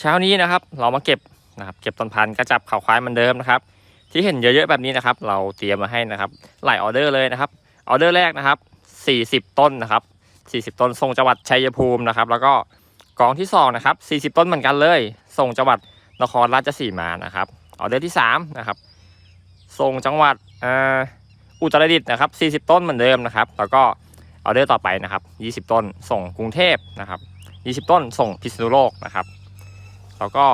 เช้านี้นะครับ เรามาเก็บนะครับเก็บต้นพันธุ์กระจับเขาควายเหมือนเดิมนะครับ ที่เห็นเยอะๆแบบนี้นะครับ เราเตรียมมาให้นะครับ หลายออเดอร์เลยนะครับออเดอร์แรกนะครับ 40 ต้นนะครับ 40 ต้นส่งจังหวัดชัยภูมินะครับ แล้วก็กองที่สองนะครับ 40 ต้นเหมือนกันเลย ส่งจังหวัดนครราชสีมานะครับออเดอร์ที่สามนะครับ ส่งจังหวัดอุตรดิตถ์นะครับ 40 ต้นเหมือนเดิมนะครับ แล้วก็ออเดอร์ต่อไปนะครับ 20 ต้นส่งกรุงเทพนะครับ 20 ต้นส่งพิษณุโลกนะครับ แล้วก็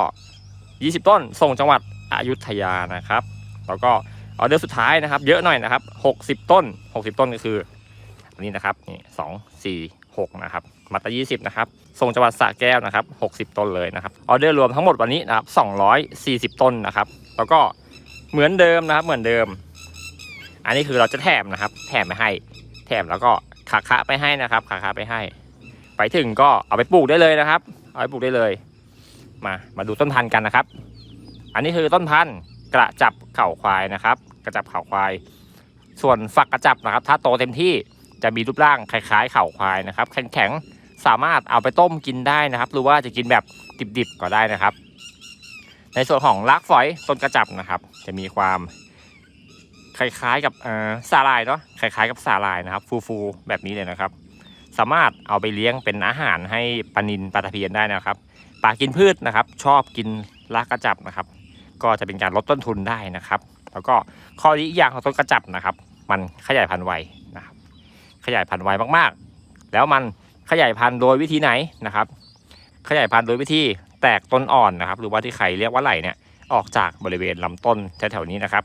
20 ต้นส่งจังหวัดอยุธยานะครับ แล้วก็ออเดอร์สุดท้ายนะครับ เยอะหน่อยนะครับ 60 ต้น 60 ต้นก็คืออันนี้นะครับนี่สองสี่หกนะครับมาตรา20นะครับส่งจังหวัดสระแก้วนะครับ60ต้นเลยนะครับออเดอร์รวมทั้งหมดวันนี้นะครับ240ต้นนะครับ แล้วก็เหมือนเดิมนะครับเหมือนเดิม อันนี้คือเราจะแถมนะครับ แถมไปให้ แถมแล้วก็ขาคะไปให้นะครับขาคะไปให้ ไปถึงก็เอาไปปลูกได้เลยนะครับ เอาไปปลูกได้เลย มามาดูต้นพันธุ์กันนะครับ อันนี้คือต้นพันธุ์กระจับเข่าควายนะครับ กระจับเข่าควาย ส่วนฝักกระจับนะครับ ถ้าโตเต็มที่จะมีรูปร่างคล้ายๆ เข่าควายนะครับ แข็งๆสามารถเอาไปต้มกินได้นะครับ หรือว่าจะกินแบบดิบๆก็ได้นะครับ ในส่วนของรากฝอยต้นกระจับนะครับ จะมีความคล้ายๆกับสาลายเนาะคล้ายๆกับสาลายนะครับ ฟูๆแบบนี้เลยนะครับ สามารถเอาไปเลี้ยงเป็นอาหารให้ปลานินปลาตะเพียนได้นะครับ ปลากินพืชนะครับ ชอบกินรากกระจับนะครับ ก็จะเป็นการลดต้นทุนได้นะครับ แล้วก็ข้อดีอีกอย่างของต้นกระจับนะครับ มันขยายพันธุ์ไวนะครับ ขยายพันธุ์ไวมากๆ แล้วมันขยายพันธุ์โดยวิธีไหนนะครับ ขยายพันธุ์โดยวิธีแตกต้นอ่อนนะครับ หรือว่าที่ใครเรียกว่าไหลเนี่ยออกจากบริเวณลำต้นแถวๆนี้นะครับ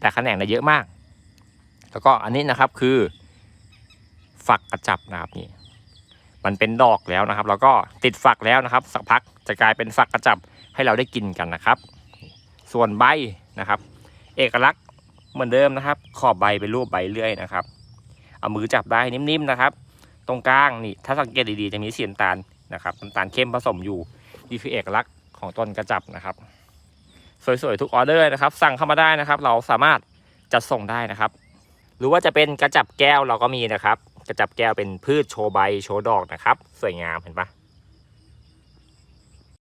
แต่แขนงเนี่ยเยอะมาก แล้วก็อันนี้นะครับคือฝักกระจับนะครับนี่ มันเป็นดอกแล้วนะครับ แล้วก็ติดฝักแล้วนะครับ สักพักจะกลายเป็นฝักกระจับให้เราได้กินกันนะครับ ส่วนใบนะครับ เอกลักษณ์เหมือนเดิมนะครับ ขอบใบเป็นรูปใบเลื่อยนะครับ เอามือจับได้นิ่มๆนะครับ ตรงกลางนี่ถ้าสังเกตดีๆจะมีสีน้ำตาลนะครับน้ำตาลเข้มผสมอยู่นี่คือเอกลักษณ์ของต้นกระจับนะครับ สวยๆทุกออเดอร์นะครับ สั่งเข้ามาได้นะครับ เราสามารถจัดส่งได้นะครับ หรือว่าจะเป็นกระจับแก้วเราก็มีนะครับ กระจับแก้วเป็นพืชโชว์ใบโชว์ดอกนะครับ สวยงามเห็นปะ